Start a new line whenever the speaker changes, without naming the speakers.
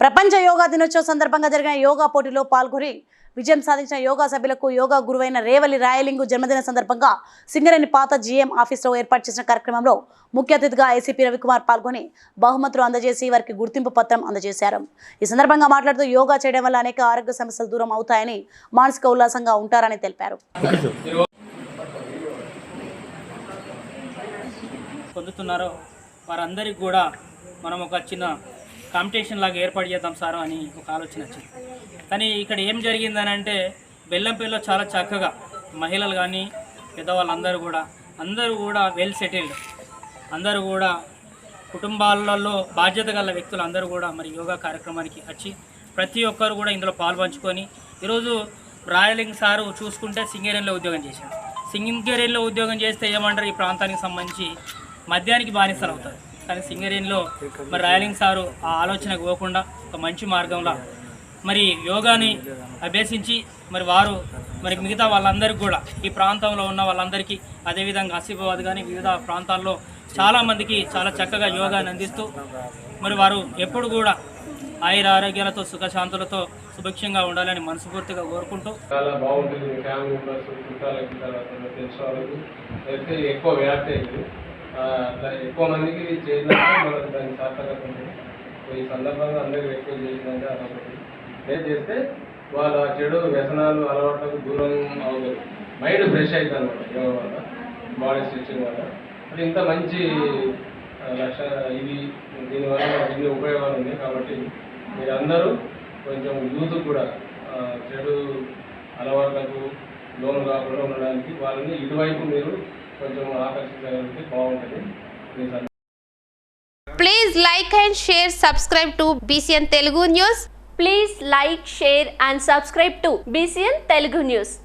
ప్రపంచ యోగా దినోత్సవం సందర్భంగా జరిగిన యోగా పోటీలో పాల్గొని విజయం సాధించిన యోగా సభ్యులకు యోగా గురువైన రేవలి రాయలింగు జన్మదిన సందర్భంగా సింగరేణి పాత జీఎం ఆఫీస్లో ఏర్పాటు చేసిన కార్యక్రమంలో ముఖ్య అతిథిగా ఏసీపీ రవికుమార్ పాల్గొని బహుమతులు అందజేసి వారికి గుర్తింపు పత్రం అందజేశారు. ఈ సందర్భంగా మాట్లాడుతూ యోగా చేయడం వల్ల అనేక ఆరోగ్య సమస్యలు దూరం అవుతాయని మానసిక ఉల్లాసంగా ఉంటారని తెలిపారు.
పొందుతున్నారో వారందరికీ కూడా మనం ఒక చిన్న కాంపిటీషన్ లాగా ఏర్పాటు చేద్దాం సార్ అని ఒక ఆలోచన వచ్చింది. కానీ ఇక్కడ ఏం జరిగిందని అంటే బెల్లంపల్లిలో చాలా చక్కగా మహిళలు కానీ పెద్దవాళ్ళందరూ కూడా అందరూ కూడా వెల్ సెటిల్డ్ అందరూ కూడా కుటుంబాలలో బాధ్యత గల వ్యక్తులు అందరూ కూడా మరి యోగా కార్యక్రమానికి వచ్చి ప్రతి ఒక్కరు కూడా ఇందులో పాల్పంచుకొని ఈరోజు రాయలింగ్ సారు చూసుకుంటే సింగరేణిలో ఉద్యోగం చేశారు. సింగరేణిలో ఉద్యోగం చేస్తే ఏమంటారు? ఈ ప్రాంతానికి సంబంధించి మద్యానికి బానిసలు అవుతారు. కానీ సింగరేణిలో మరి రాయలింగ్ సారు ఆ ఆలోచనకు పోకుండా ఒక మంచి మార్గంలో మరి యోగాని అభ్యసించి మరి వారు మరి మిగతా వాళ్ళందరికీ కూడా ఈ ప్రాంతంలో ఉన్న వాళ్ళందరికీ అదేవిధంగా ఆసిఫాబాద్ కానీ వివిధ ప్రాంతాల్లో చాలామందికి చాలా చక్కగా యోగాని అందిస్తూ మరి వారు ఎప్పుడు కూడా ఆయుర ఆరోగ్యాలతో సుఖశాంతులతో సుభిక్షంగా ఉండాలని మనస్ఫూర్తిగా కోరుకుంటూ
చాలా బాగుంటుంది ఫ్యామిలీ మెంబర్స్ చుట్టాలకి అయితే ఎక్కువ వ్యాప్తి అయింది. ఎక్కువ మందికి చేసినాక మనకు దాని సార్థకత ఉంటుంది సో ఈ సందర్భంగా అందరికీ ఎక్కువ చేసినాక అదొకటి. నేను చేస్తే వాళ్ళ చెడు వ్యసనాలు అలవాట్లకు దూరం అవుతుంది మైండ్ ఫ్రెష్ అవుతుంది అనమాట యోగా వల్ల? బాడీ స్ట్రెచ్చింగ్ వల్ల. అది ఇంత మంచి లక్ష ఇది దీనివల్ల ఇన్ని ఉపయోగాలు ఉన్నాయి కాబట్టి మీరందరూ కొంచెం యూత్ కూడా చెడు అలవాట్లకు లోను కాకుండా ఉండడానికి వాళ్ళని ఇటువైపు మీరు కొంచెం ఆకర్షించగలిగితే బాగుంటుంది మీ సందర్భంగా
Please like and share, subscribe to BCN Telugu News.
Please like, share and subscribe to BCN Telugu News.